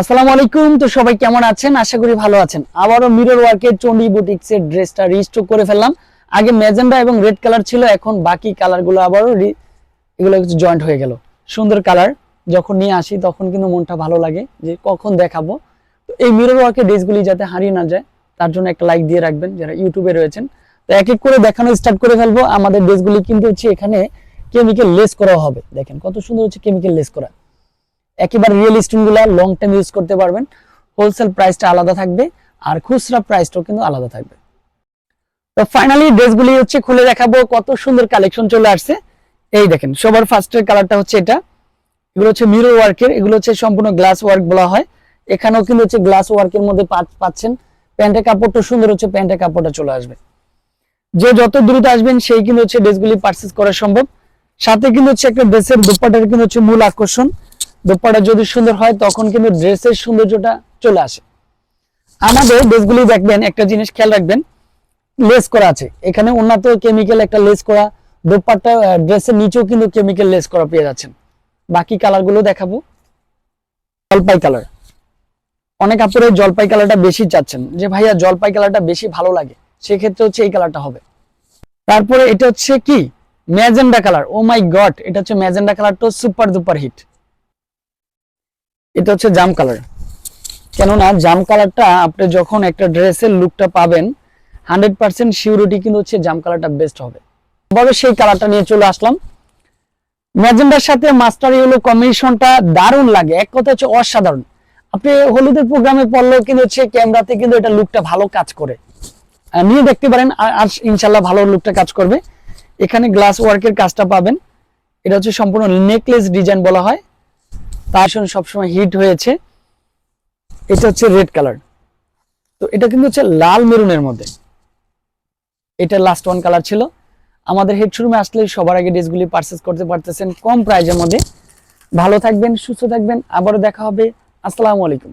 আসসালামু আলাইকুম। তো সবাই কেমন আছেন? আশা করি ভালো আছেন। আবারও মিরর ওয়ার্কের চন্ডি বুটিক্স এর ড্রেসটা রিস্টক করে ফেললাম। আগে ম্যাজেন্ডা এবং রেড কালার ছিল, এখন বাকি কালারগুলো আবারও এগুলো কিছু জয়েন্ট হয়ে গেল। সুন্দর কালার যখন নিয়ে আসি, তখন কিন্তু মনটা ভালো লাগে যে কখন দেখাবো। তো এই মিরর ওয়ার্কের ড্রেসগুলি যাতে হারিয়ে না যায়, তার জন্য একটা লাইক দিয়ে রাখবেন যারা ইউটিউবে রয়েছেন। তো এক এক করে দেখানো স্টার্ট করে ফেলব। আমাদের ড্রেসগুলি কিন্তু হচ্ছে এখানে কেমিক্যাল লেস করা হবে। দেখেন কত সুন্দর হচ্ছে কেমিক্যাল লেস করা। একেবারে রিয়েল স্টোনগুলো লং টাইম ইউজ করতে পারবেন। হোলসেল প্রাইসটা আলাদা থাকবে আর খুচরা প্রাইসটাও কিন্তু আলাদা থাকবে। তো ফাইনালি ড্রেসগুলি হচ্ছে খুলে দেখাবো, কত সুন্দর কালেকশন চলে আসছে। এই দেখেন, সবার ফার্স্টের কালারটা হচ্ছে এটা। এগুলো হচ্ছে মিরর ওয়ার্কের এগুলো হচ্ছে সম্পূর্ণ গ্লাস ওয়ার্ক বলা হয়। এখানেও কিন্তু হচ্ছে গ্লাস ওয়ার্কের মধ্যে পাচ্ছেন। প্যান্টের কাপড়টা সুন্দর হচ্ছে, প্যান্টের কাপড়টা চলে আসবে। যে যত দ্রুত আসবেন, সেই কিন্তু হচ্ছে ড্রেসগুলি পারচেস করা সম্ভব। সাথে কিন্তু হচ্ছে একটা ড্রেসের দুপাটার কিন্তু হচ্ছে মূল আকর্ষণ। দোপাটা যদি সুন্দর হয়, তখন কিন্তু ড্রেসের সৌন্দর্যটা চলে আসে। আমাদের ড্রেসগুলি দেখবেন, একটা জিনিস খেয়াল রাখবেন লেস করা আছে। এখানে উন্নত কেমিক্যাল একটা লেস করা, দোপাট্টা ড্রেসের নিচেও কিন্তু কেমিক্যাল লেস করা পেয়ে যাচ্ছেন। বাকি কালারগুলো দেখাবো। জলপাই কালার অনেক আপুরে জলপাই কালারটা বেশি চাচ্ছেন, যে ভাইয়া জলপাই কালারটা বেশি ভালো লাগে, সেক্ষেত্রে হচ্ছে এই কালারটা হবে। তারপরে এটা হচ্ছে কি? Magenta colour oh my god এটা হচ্ছে ম্যাজেন্ডা কালারটা সুপার দুপার হিট এটা হচ্ছে জাম কালার। কেননা জাম কালারটা আপনি যখন একটা ড্রেসের লুকটা পাবেন হান্ড্রেড পার্সেন্ট সিউরিটি কিন্তু হচ্ছে জাম কালারটা বেস্ট হবে। তবে সেই কালারটা নিয়ে চলে আসলাম। ম্যাজেন্ডার সাথে মাস্টার ইয়েলো কম্বিনেশনটা দারুণ লাগে। এক কথা হচ্ছে অসাধারণ। আপনি হলুদের প্রোগ্রামে পড়লেও কিন্তু হচ্ছে ক্যামেরাতে কিন্তু এটা লুকটা ভালো কাজ করে। নিয়ে দেখতে পারেন, আর- ইনশাল্লাহ ভালো লুকটা কাজ করবে। এখানে গ্লাস ওয়ার্কের কাজটা পাবেন। এটা হচ্ছে সম্পূর্ণ নেকলেস ডিজাইন বলা হয়। তার সঙ্গে সবসময় হিট হয়েছে। এটা হচ্ছে রেড কালার তো এটা কিন্তু হচ্ছে লাল মেরুনের মধ্যে। এটা লাস্ট ওয়ান কালার ছিল। আমাদের হেড শোরুমে আসলে সবার আগে ড্রেসগুলি পারচেস করতে পারতেছেন কম প্রাইজের মধ্যে। ভালো থাকবেন, সুস্থ থাকবেন। আবারও দেখা হবে। আসসালামু আলাইকুম।